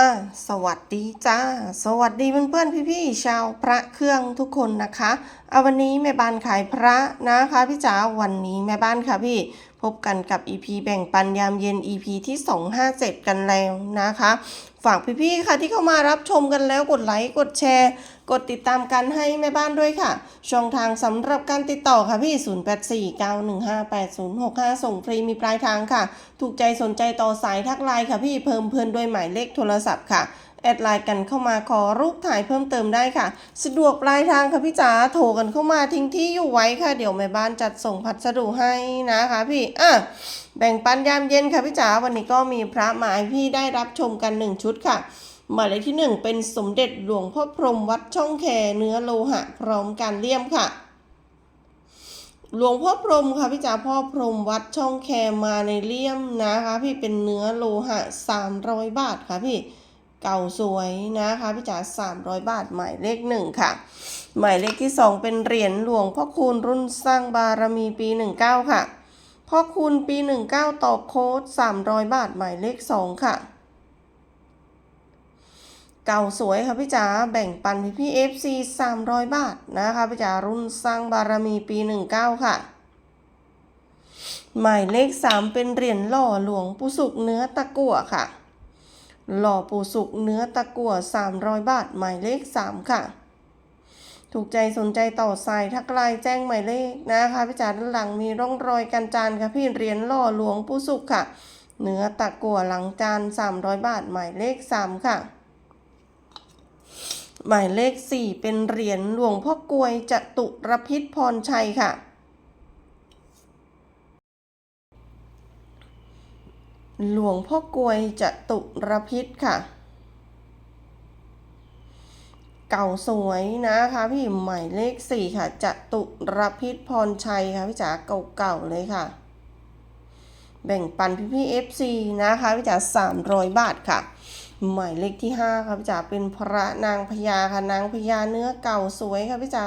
อ่าสวัสดีจ้า สวัสดีเพื่อนๆพี่ๆชาวพระเครื่องทุกคนนะคะ เอาวันนี้แม่บ้านขายพระนะคะพี่จ๋าวันนี้แม่บ้านค่ะพี่ พบกันกับ EP แบ่งปันยามเย็น EP ที่ 257 กันแล้วนะคะ ฝากพี่ๆค่ะที่เข้ามารับชมกันแล้วกดไลค์กดแชร์ กดติดตามกันให้แม่บ้านด้วยค่ะ ช่องทางสำหรับการติดต่อค่ะพี่ 0849158065 ส่งฟรีมีปลายทางค่ะ ถูกใจสนใจต่อสายทักไลน์ค่ะพี่เพิ่มเพื่อนด้วยหมายเลขโทรศัพท์ค่ะ แอดไลน์กันเข้ามาขอรูปถ่ายเพิ่มเติมได้ค่ะ สะดวกปลายทางค่ะพี่จ๋าโทรกันเข้ามาทิ้งที่อยู่ไว้ค่ะ เดี๋ยวแม่บ้านจัดส่งพัสดุให้นะคะพี่อะแบ่งปันยามเย็นค่ะพี่จ๋าวันนี้ก็มีพระมาให้พี่ได้รับชมกันหนึ่งชุดค่ะหมายเลขที่หนึ่งเป็นสมเด็จหลวงพ่อพรหมวัดช่องแคเนื้อโลหะ พร้อมการเลี่ยมค่ะ หลวงพ่อพรหมค่ะพี่จ๋าพ่อพรหมวัดช่องแคมาในเลี่ยมนะคะ พี่เป็นเนื้อโลหะ 300 บาทค่ะพี่ เก่าสวยนะคะพี่จ๋า300บาทหมายเลขหนึ่งค่ะ หมายเลขที่สองเป็นเหรียญหลวงพ่อคูณรุ่นสร้างบารมีปี19ค่ะพ่อคูณปี19ต่อโค้ด300บาทหมายเลขสองค่ะ เก่าสวยค่ะพี่จ๋าแบ่งปันพี่พี่เอฟซีสามร้อยบาทนะคะพี่จ๋ารุ่นสร้างบารมีปีหนึ่งเก้าค่ะหมายเลขสามเป็นเหรียญหล่อหลวงปู่สุกเนื้อตะกั่วค่ะ หล่อปูสุกเนื้อตะกั่วสามร้อยบาท หมายเลขสามค่ะ ถูกใจสนใจต่อสายทักไลน์แจ้งหมายเลขนะคะพี่จ๋าด้านหลังมีร่องรอยกันจานค่ะพี่เหรียญหล่อหลวงปูสุกค่ะ เนื้อตะกั่วหลังจาน 300 บาท หมายเลขสามค่ะหมายเลข 4 เป็นเหรียญหลวงพ่อกลวยจตุรพิษพรชัยค่ะ หลวงพ่อกลวยจตุรพิษค่ะ เก่าสวยนะคะพี่หมายเลข4ค่ะจตุรพิษพรชัยค่ะพี่จ๋าเก่าๆเลยค่ะ แบ่งปันพี่พี่ FC นะคะพี่จ๋า300บาทค่ะ หมายเลขที่ห้าค่ะพี่จ๋าเป็นพระนางพญาค่ะนางพญาเนื้อเก่าสวยค่ะพี่จ๋า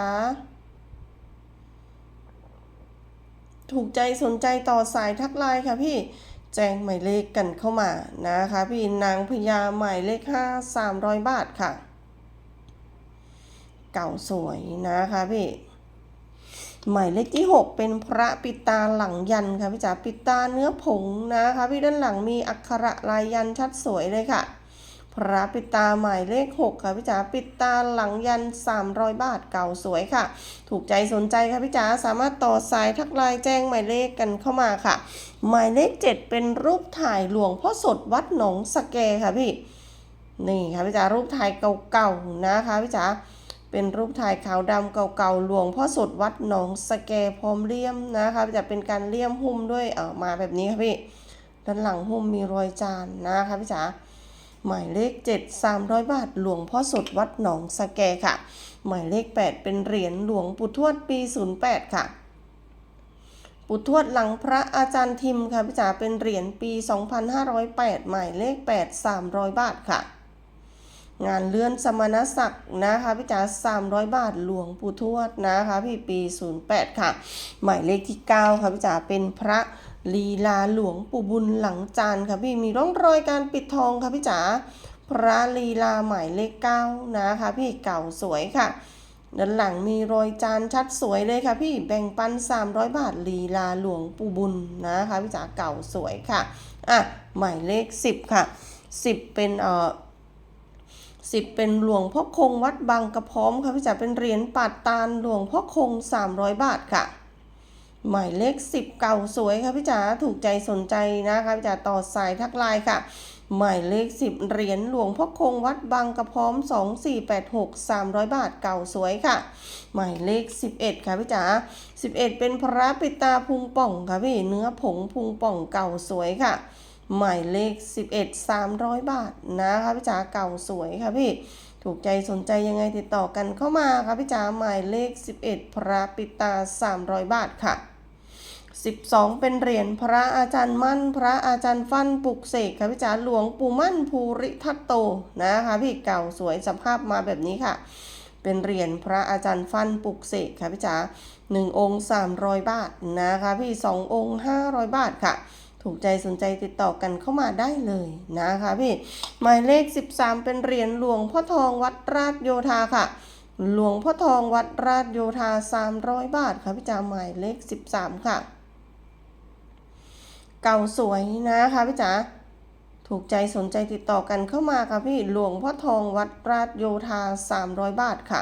ถูกใจสนใจต่อสายทักไลน์ค่ะพี่ แจ้งหมายเลขกันเข้ามานะคะ พี่นางพญาหมายเลขห้าสามร้อยบาทค่ะ เก่าสวยนะคะพี่หมายเลขที่ 6 เป็นพระปิตาหลังยันค่ะพี่จ๋าปิตาเนื้อผงนะคะ พี่ด้านหลังมีอักขระลายยันชัดสวยเลยค่ะ พระปิดตาหมายเลข 6 ค่ะพี่จ๋าปิดตาหลังยัน 300 บาทเก่าสวยค่ะ ถูกใจสนใจค่ะพี่จ๋าสามารถต่อสายทักไลน์แจ้งหมายเลขกันเข้ามาค่ะ หมายเลข 7 เป็นรูปถ่ายหลวงพ่อสดวัดหนองสะแกค่ะพี่นี่ค่ะพี่จ๋ารูปถ่ายเก่าๆนะคะพี่จ๋าเป็นรูปถ่ายขาวดำเก่าๆหลวงพ่อสดวัดหนองสแกพร้อมเลี่ยมนะคะจะเป็นการเลี่ยมหุ้มด้วยเออมาแบบนี้ค่ะพี่ด้านหลังหุ้มมีรอยจานนะคะพี่จ๋า หมายเลข 7 300 บาท หลวงพ่อสดวัดหนองสแกค่ะ หมายเลข 8 เป็นเหรียญหลวงปู่ทวดปี 08 ค่ะปู่ทวดหลังพระอาจารย์ทิมค่ะพี่จ๋าเป็นเหรียญปี 2508 หมายเลข 8 300 บาทค่ะ งานเลื่อนสมณศักดิ์นะคะพี่จ๋า300 บาทหลวงปู่ทวดนะคะพี่ปี 08 ค่ะ หมายเลขที่ 9 ค่ะพี่จ๋าเป็นพระ ลีลาหลวงปู่บุญหลังจานค่ะพี่มีร่องรอยการปิดทองค่ะพี่จ๋าพระลีลาหมายเลข9นะคะพี่เก่าสวยค่ะด้านหลังมีรอยจานชัดสวยเลยค่ะพี่แบ่งปัน 300 บาทลีลาหลวงปู่บุญนะคะพี่จ๋าเก่าสวยค่ะอะหมายเลข 10 ค่ะ 10 เป็นเอ่อสิบเป็นหลวงพ่อคงวัดบางกระพร้อมค่ะพี่จ๋าเป็นเหรียญปาดตาลหลวงพ่อคง 300 บาทค่ะ หมายเลข 10 เก่าสวยค่ะพี่จ๋าถูกใจสนใจนะคะพี่จ๋าต่อสายทักไลน์ค่ะ หมายเลข 10 เหรียญหลวงพ่อคงวัดบางกระพร้อม 2486 300 บาทเก่าสวยค่ะ หมายเลข 11 ค่ะพี่จ๋า11 เป็นพระปิตาพุงป่องค่ะพี่เนื้อผงพุงป่องเก่าสวยค่ะหมายเลข 11 300 บาทนะคะพี่จ๋าเก่าสวยค่ะพี่ถูกใจสนใจยังไงติดต่อกันเข้ามาค่ะพี่จ๋าหมายเลข 11 พระปิตา 300 บาทค่ะ 12 เป็นเหรียญพระอาจารย์มั่น พระอาจารย์ฟั่นปลุกเสกค่ะพี่จ๋าหลวงปู่มั่นภูริทัตโตนะคะพี่เก่าสวยสภาพมาแบบนี้ค่ะ เป็นเหรียญพระอาจารย์ฟั่นปลุกเสกค่ะพี่จ๋าหนึ่งองค์ 300 บาทนะคะพี่สององค์ 500 บาทค่ะ ถูกใจสนใจติดต่อกันเข้ามาได้เลยนะคะพี่หมายเลข 13 เป็นเหรียญหลวงพ่อทองวัดราชโยธาค่ะหลวงพ่อทองวัดราชโยธา 300 บาทค่ะพี่จ๋าหมายเลข 13 ค่ะ เก่าสวยนะคะพี่จ๋าถูกใจสนใจติดต่อกันเข้ามาค่ะพี่หลวงพ่อทองวัดราชโยธา 300 บาทค่ะ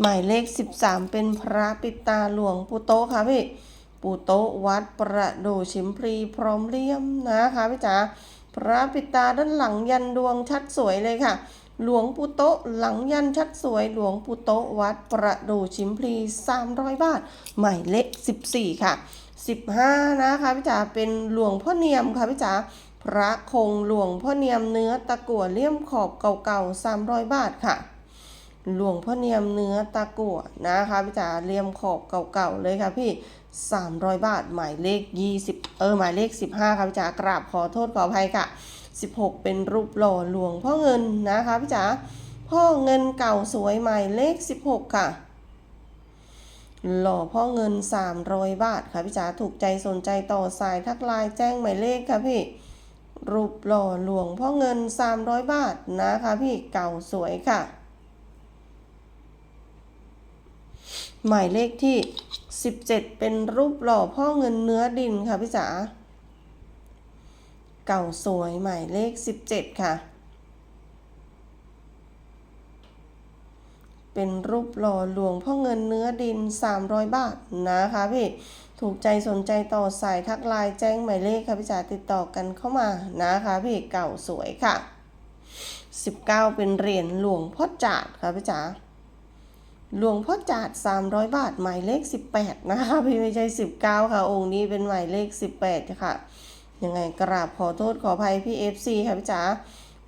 หมายเลข 13 เป็นพระปิดตาหลวงปู่โตค่ะพี่ปู่โตวัดประโดชิมพลีพร้อมเลี่ยมนะคะพี่จ๋าพระปิดตาด้านหลังยันดวงชัดสวยเลยค่ะ หลวงปู่โตะหลังยันชัดสวยหลวงปู่โตะวัดประดูชิมพลี 300 บาทหมายเลข14 ค่ะ 15 นะคะพี่จ๋าเป็นหลวงพ่อเนียมค่ะพี่จ๋าพระคงหลวงพ่อเนียมเนื้อตะกั่วเลี่ยมขอบเก่าๆ 300 บาทค่ะ หลวงพ่อเนียมเนื้อตะกั่วนะคะพี่จ๋าเลี่ยมขอบเก่าๆเลยค่ะพี่ 300 บาทหมายเลข 20 เออหมายเลข 15 ค่ะพี่จ๋ากราบขอโทษขออภัยค่ะ 16 เป็นรูปหล่อหลวงพ่อเงินนะคะพี่จ๋าพ่อเงินเก่าสวยใหมายเลข 16 ค่ะ หล่อพ่อเงิน 300 บาทค่ะพี่จ๋าถูกใจสนใจต่อสายทักไลน์แจ้งหมายเลขค่ะพี่รูปหล่อหลวงพ่อเงิน 300 บาทนะคะพี่เก่าสวยค่ะ หมายเลขที่ 17 เป็นรูปหล่อพ่อเงินเนื้อดินค่ะพี่จ๋า เก่าสวยหมายเลข 17 ค่ะ เป็นรูปหล่อหลวงพ่อเงินเนื้อดิน 300 บาทนะคะพี่ ถูกใจสนใจต่อสายทักไลน์แจ้งหมายเลขค่ะพี่จ๋าติดต่อกันเข้ามานะคะพี่เก่าสวยค่ะ 19 เป็นเหรียญหลวงพ่อจาดค่ะพี่จ๋าหลวงพ่อจาด 300 บาท หมายเลข 18 นะคะ พี่ไม่ใช่ 19 ค่ะ องค์นี้เป็นหมายเลข 18 ค่ะ ยังไงกราบขอโทษขออภัยพี่ FC ค่ะพี่จ๋า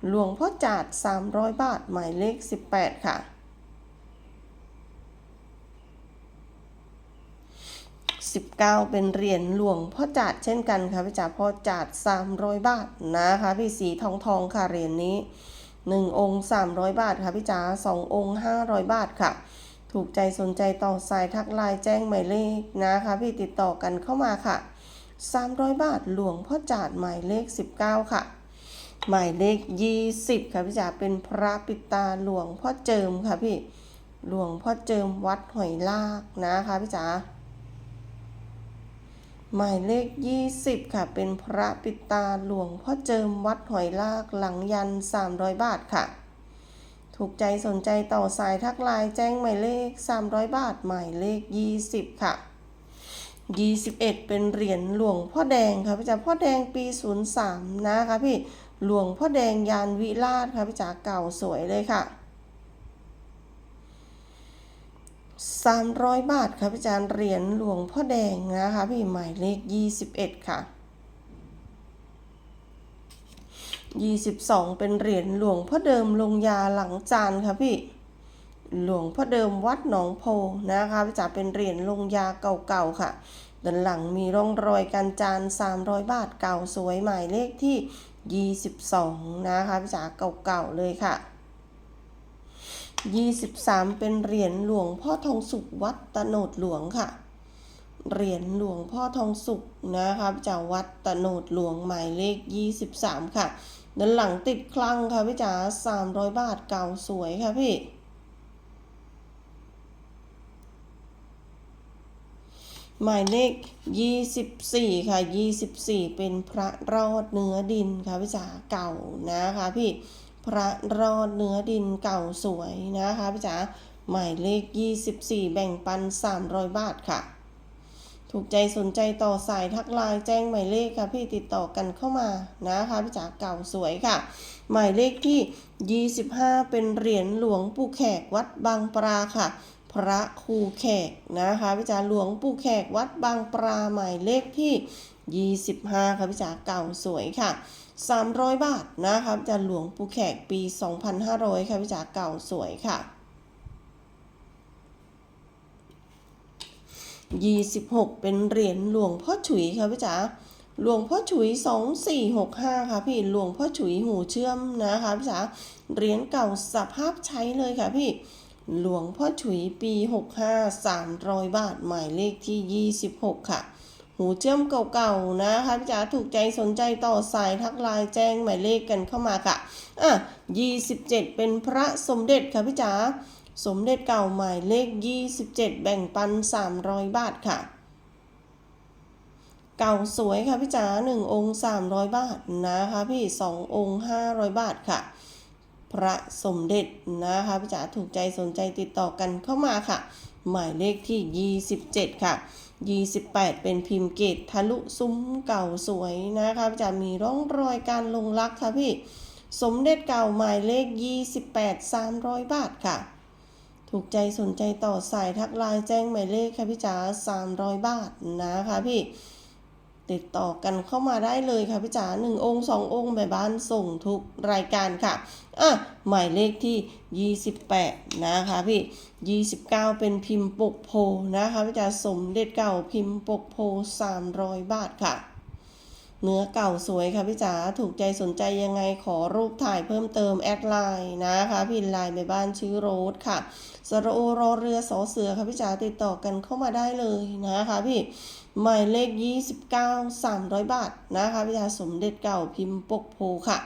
หลวงพ่อจาด 300 บาท หมายเลข 18 ค่ะ19 เป็นเหรียญหลวงพ่อจาดเช่นกันค่ะพี่จ๋าพ่อจาด 300 บาทนะคะพี่สีทองทองค่ะเหรียญนี้ 1 องค์ 300 บาทค่ะพี่จ๋า2 องค์ 500 บาทค่ะ ถูกใจสนใจต่อสายทักไลน์แจ้งหมายเลขนะคะพี่ติดต่อกันเข้ามาค่ะ 300 บาทหลวงพ่อจาดหมายเลข 19 ค่ะ หมายเลข 20 ค่ะพี่จ๋าเป็นพระปิตาหลวงพ่อเจิมค่ะพี่หลวงพ่อเจิมวัดหอยลากนะคะพี่จ๋าหมายเลข 20 ค่ะ เป็นพระปิตาหลวงพ่อเจิมวัดหอยลากหลังยัน 300 บาทค่ะ ถูกใจสนใจต่อสายทักไลน์แจ้งหมายเลข 300 บาท หมายเลข 20 ค่ะ 21 เป็นเหรียญหลวงพ่อแดงค่ะพี่จ๋าพ่อแดงปี 03 นะคะพี่หลวงพ่อแดงยานวิราชค่ะพี่จ๋าเก่าสวยเลยค่ะ 300 บาทค่ะพี่จาเหรียญหลวงพ่อแดงนะคะพี่หมายเลข 21 ค่ะ 22 เป็นเหรียญหลวงพ่อเดิมลงยาหลังจานค่ะพี่ หลวงพ่อเดิมวัดหนองโพนะคะพี่จ๋าเป็นเหรียญลงยาเก่าๆค่ะ ด้านหลังมีร่องรอยการจาน 300 บาทเก่าสวยหมายเลขที่ 22 นะคะพี่จ๋าเก่าๆเลยค่ะ 23 เป็นเหรียญหลวงพ่อทองสุขวัดตะโนดหลวงค่ะ เหรียญหลวงพ่อทองสุขนะคะพี่จ๋าวัดตะโนดหลวงหมายเลข 23 ค่ะ ด้านหลังติดคลังค่ะพี่จ๋า300 บาทเก่าสวยค่ะพี่ หมายเลข 24 ค่ะ 24 เป็นพระรอดเนื้อดินค่ะพี่จ๋าเก่านะคะพี่พระรอดเนื้อดินเก่าสวยนะคะพี่จ๋าหมายเลข 24 แบ่งปัน 300 บาทค่ะ ถูกใจสนใจต่อสายทักไลน์แจ้งหมายเลขค่ะพี่ติดต่อกันเข้ามานะคะพี่จ๋าเก่าสวยค่ะ หมายเลขที่ 25 เป็นเหรียญหลวงปู่แขกวัดบางปราค่ะ พระครูแขกนะคะพี่จ๋าหลวงปู่แขกวัดบางปราหมายเลขที่ 25 ค่ะพี่จ๋าเก่าสวยค่ะ 300 บาทนะคะพี่จ๋าหลวงปู่แขกปี 2,500 ค่ะพี่จ๋าเก่าสวยค่ะ26 เป็นเหรียญหลวงพ่อฉุยค่ะพี่จ๋าหลวงพ่อฉุย 2465 ค่ะพี่หลวงพ่อฉุยหูเชื่อมนะคะพี่จ๋าเหรียญเก่าสภาพใช้เลยค่ะพี่ หลวงพ่อฉุยปี 65 300 บาท หมายเลขที่ 26 ค่ะ หูเชื่อมเก่าๆนะคะพี่จ๋าถูกใจสนใจต่อสายทักไลน์แจ้งหมายเลขกันเข้ามาค่ะอะ 27 เป็นพระสมเด็จค่ะพี่จ๋าสมเด็จเก่าหมายเลข 27 แบ่งปัน 300 บาทค่ะ เก่าสวยค่ะพี่จ๋า1องค์ 300 บาทนะคะพี่ 2 องค์ 500 บาทค่ะ พระสมเด็จนะคะพี่จ๋าถูกใจสนใจติดต่อกันเข้ามาค่ะ หมายเลขที่ 27 ค่ะ 28 เป็นพิมพ์เกตทะลุซุ้มเก่าสวยนะคะพี่จ๋ามีร่องรอยการลงรักค่ะพี่ สมเด็จเก่าหมายเลข 28 300 บาทค่ะ ถูกใจสนใจต่อสายทักไลน์แจ้งหมายเลขค่ะพี่จ๋า300 บาทนะคะพี่ ติดต่อกันเข้ามาได้เลยค่ะพี่จ๋าหนึ่งองค์สององค์แม่บ้านส่งทุกรายการค่ะอะหมายเลขที่ 28 นะคะพี่ 29 เป็นพิมพ์ปกโพนะคะพี่จ๋าสมเด็จเก่าพิมพ์ปกโพ 300 บาทค่ะ เนื้อเก่าสวยค่ะพี่จ๋าถูกใจสนใจยังไงขอรูปถ่ายเพิ่มเติมแอดไลน์นะคะพินไลน์แม่บ้านชื่อโรสค่ะสระโอรอเรือสอเสือค่ะพี่จ๋าติดต่อกันเข้ามาได้เลยนะคะพี่ หมายเลข 29 300 บาทนะคะพี่จ๋าสมเด็จเก่าพิมพ์ปกโพค่ะ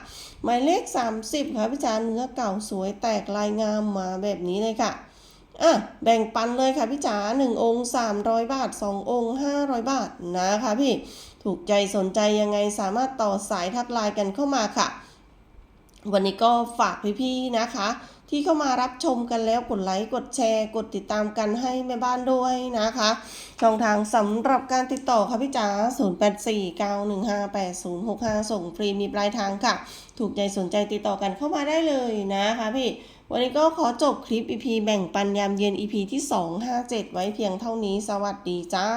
หมายเลข 30 ค่ะพี่จ๋าเนื้อเก่าสวยแตกลายงามมาแบบนี้เลยค่ะอะแบ่งปันเลยค่ะพี่จ๋า1องค์ 300 บาท 2 องค์ 500 บาทนะคะพี่ ถูกใจสนใจยังไงสามารถต่อสายทักไลน์กันเข้ามาค่ะ วันนี้ก็ฝากพี่ๆนะคะ ที่เข้ามารับชมกันแล้วกดไลค์กดแชร์ กดติดตามกันให้แม่บ้านด้วยนะคะ ช่องทางสำหรับการติดต่อค่ะพี่จ๋า0849158065 ส่งฟรีมีปลายทางค่ะ ถูกใจสนใจติดต่อกันเข้ามาได้เลยนะคะพี่ วันนี้ก็ขอจบคลิป EP แบ่งปันยามเย็น EP ที่ 257 ไว้เพียงเท่านี้สวัสดีจ้า